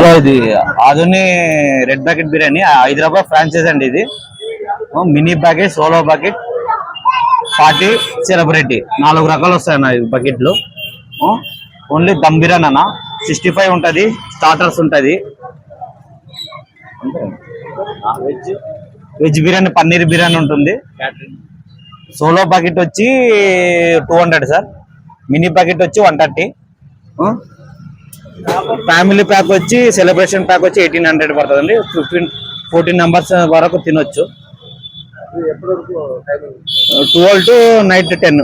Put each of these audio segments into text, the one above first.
Hello ఇది Adoni red packet biryani Hyderabad franchise అండి ఇది. Mini packet solo packet party celebrity నాలుగు రకాలు వస్తాయి అన్న ఈ బకెట్లు. ఓన్లీ దమ్ బిర్యానీ అన్న. సిక్స్టీ ఫైవ్ ఉంటుంది స్టార్టర్స్ ఉంటుంది. వెజ్. వెజ్ బిర్యానీ పన్నీర్ బిర్యానీ ఉంటుంది. సోలో ప్యాకెట్ వచ్చి two hundred sir. Mini packet వచ్చి వన్ థర్టీ. ఫ్యామిలీ ప్యాక్ వచ్చి సెలబ్రేషన్ ప్యాక్ వచ్చి ఎయిటీన్ హండ్రెడ్ పడుతుందండి. ఫిఫ్టీన్ ఫోర్టీన్ నెంబర్స్ వరకు తినొచ్చు. Twelve to night ten.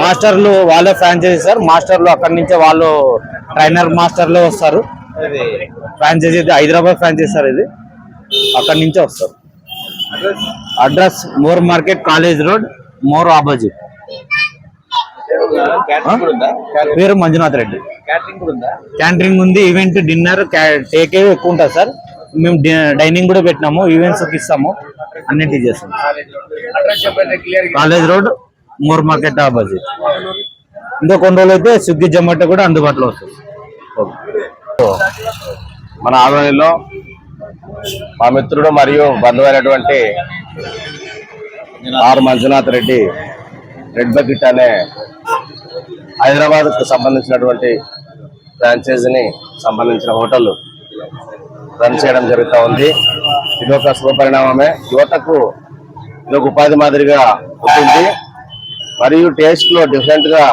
మాస్టర్లు వాళ్ళే ఫ్రాంచైజీ సార్. మాస్టర్లు అక్కడి నుంచే వాళ్ళు ట్రైనర్ మాస్టర్లు వస్తారు. ఫ్రాంచైజీ హైదరాబాద్ ఫ్రాంచైజీ సార్ ఇది. అక్కడి నుంచే వస్తారు. Address more market college road more opposite. పేరు మంజునాథ్ రెడ్డి. క్యాంటరింగ్ ఉంది? ఈవెంట్ డిన్నర్ టేక్ ఎక్కువ ఉంటుంది సార్. మేము డైనింగ్ కూడా పెట్టినాము ఈవెంట్స్ ఇస్తాము అన్నిటి చేస్తాం college road more market opposite. ఇంకా కొన్ని రోజులు అయితే స్విగ్గీ జొమాటో కూడా అందుబాటులో వస్తుంది. మన ఆధ్వర్యంలో మా మిత్రుడు మరియు బంధువైనటువంటి R Manjunath Reddy red bucket అనే హైదరాబాద్కు సంబంధించినటువంటి ఫ్రాంచైజీని సంబంధించిన హోటల్ రన్ చేయడం జరుగుతూ ఉంది. ఇది ఒక శుభపరిణామమే యువతకు ఇది ఒక ఉపాధి మాదిరిగా ఉంటుంది. మరియు టేస్ట్లో డిఫరెంట్గా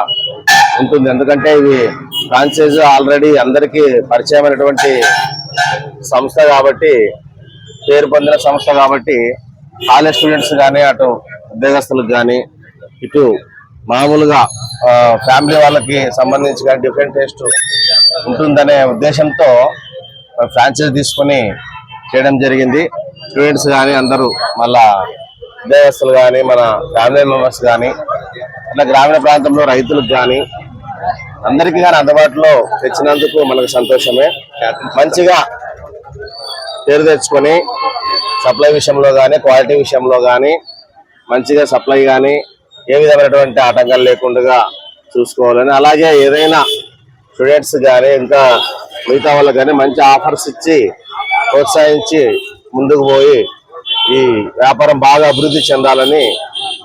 ఉంటుంది. ఎందుకంటే ఇవి ఫ్రాంచైజ్ ఆల్రెడీ అందరికీ పరిచయమైనటువంటి సంస్థ కాబట్టి పేరు పొందిన సంస్థ కాబట్టి కాలేజ్ స్టూడెంట్స్ కానీ అటు ఉద్యోగస్తులకు కానీ ఇటు మామూలుగా ఫ్యామిలీ వాళ్ళకి సంబంధించి కానీ డిఫరెంట్ టేస్ట్ ఉంటుందనే ఉద్దేశంతో ఫ్రాంచైజ్ తీసుకొని చేయడం జరిగింది. స్టూడెంట్స్ కానీ అందరూ మళ్ళా ఉద్యోగస్తులు కానీ మన ఫ్యామిలీ మెంబర్స్ కానీ అట్లా గ్రామీణ ప్రాంతంలో రైతులకు కానీ అందరికీ కానీ అందుబాటులో తెచ్చినందుకు మనకు సంతోషమే. మంచిగా పేరు తెచ్చుకొని సప్లై విషయంలో కానీ క్వాలిటీ విషయంలో కానీ మంచిగా సప్లై కానీ ఏ విధమైనటువంటి ఆటంకాలు లేకుండా చూసుకోవాలని. అలాగే ఏదైనా స్టూడెంట్స్ కానీ ఇంకా మిగతా వాళ్ళకి కానీ మంచి ఆఫర్స్ ఇచ్చి ప్రోత్సహించి ముందుకు పోయి ఈ వ్యాపారం బాగా అభివృద్ధి చెందాలని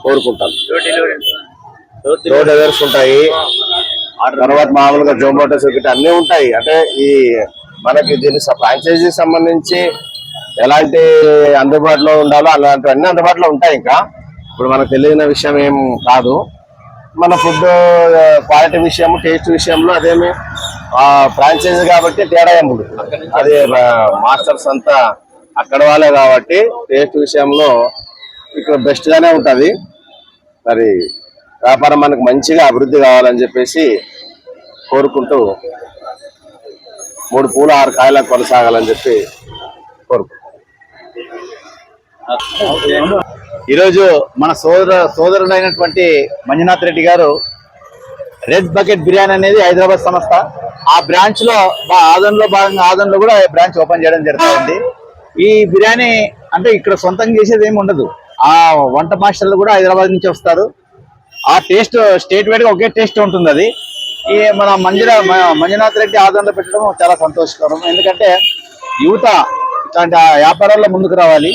కోరుకుంటాం. డోర్ డెలివరీస్ ఉంటాయి. తర్వాత మామూలుగా జోమాటో స్విగ్గీ అన్నీ ఉంటాయి. అంటే ఈ మనకి దీని ఫ్రాంచైజీ సంబంధించి ఎలాంటి అందుబాటులో ఉండాలో అలాంటివన్నీ అందుబాటులో ఉంటాయి ఇంకా. ఇప్పుడు మనకు తెలియని విషయం ఏం కాదు. మన ఫుడ్ క్వాలిటీ విషయం టేస్ట్ విషయంలో అదేమి ఫ్రాంచైజీ కాబట్టి తేడా ఏమి ఉండదు అదే మాస్టర్స్ అంతా అక్కడ వాళ్ళే కాబట్టి టేస్ట్ విషయంలో ఇక్కడ బెస్ట్గానే ఉంటుంది. మరి వ్యాపారం మనకు మంచిగా అభివృద్ధి కావాలని చెప్పేసి కోరుకుంటూ మూడు పూల ఆరు కాయలకు కొనసాగాలని చెప్పి కోరుకుంటాం ఈరోజు మన సోదర సోదరుడైనటువంటి మంజునాథ్ రెడ్డి గారు రెడ్ బకెట్ బిర్యానీ అనేది హైదరాబాద్ సంస్థ. ఆ బ్రాంచ్లో మా భాగంగా ఆదంలో కూడా బ్రాంచ్ ఓపెన్ చేయడం జరుగుతుంది. ఈ బిర్యానీ అంటే ఇక్కడ సొంతంగా చేసేది ఏమి ఉండదు. ఆ వంట మాస్టర్లు కూడా హైదరాబాద్ నుంచి వస్తారు. ఆ టేస్ట్ స్టేట్ వైడ్గా ఒకే టేస్ట్ ఉంటుంది అది. ఈ మన మంజుల మంజునాథ్ రెడ్డి ఆదరణలో పెట్టడం చాలా సంతోషకరం. ఎందుకంటే యువత ఇట్లాంటి వ్యాపారాల్లో ముందుకు రావాలి.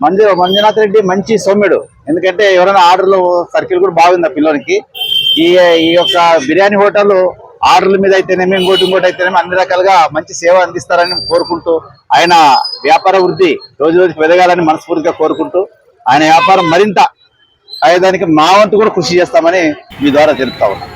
మంజు మంజునాథ్ రెడ్డి మంచి సౌమ్యుడు. ఎందుకంటే ఎవరైనా ఆర్డర్లు సర్కిల్ కూడా బాగుంది ఆ పిల్లలకి ఈ ఈ యొక్క బిర్యానీ హోటల్ ఆర్డర్ల మీద అయితేనేమి ఇంకోటి ఇంకోటి అయితేనేమి అన్ని రకాలుగా మంచి సేవ అందిస్తారని కోరుకుంటూ ఆయన వ్యాపార వృద్ధి రోజు రోజుకి ఎదగాలని మనస్ఫూర్తిగా కోరుకుంటూ ఆయన వ్యాపారం మరింత అయ్యేదానికి మా వంతు కూడా కృషి చేస్తామని మీ ద్వారా తెలుపుతా ఉన్నాం.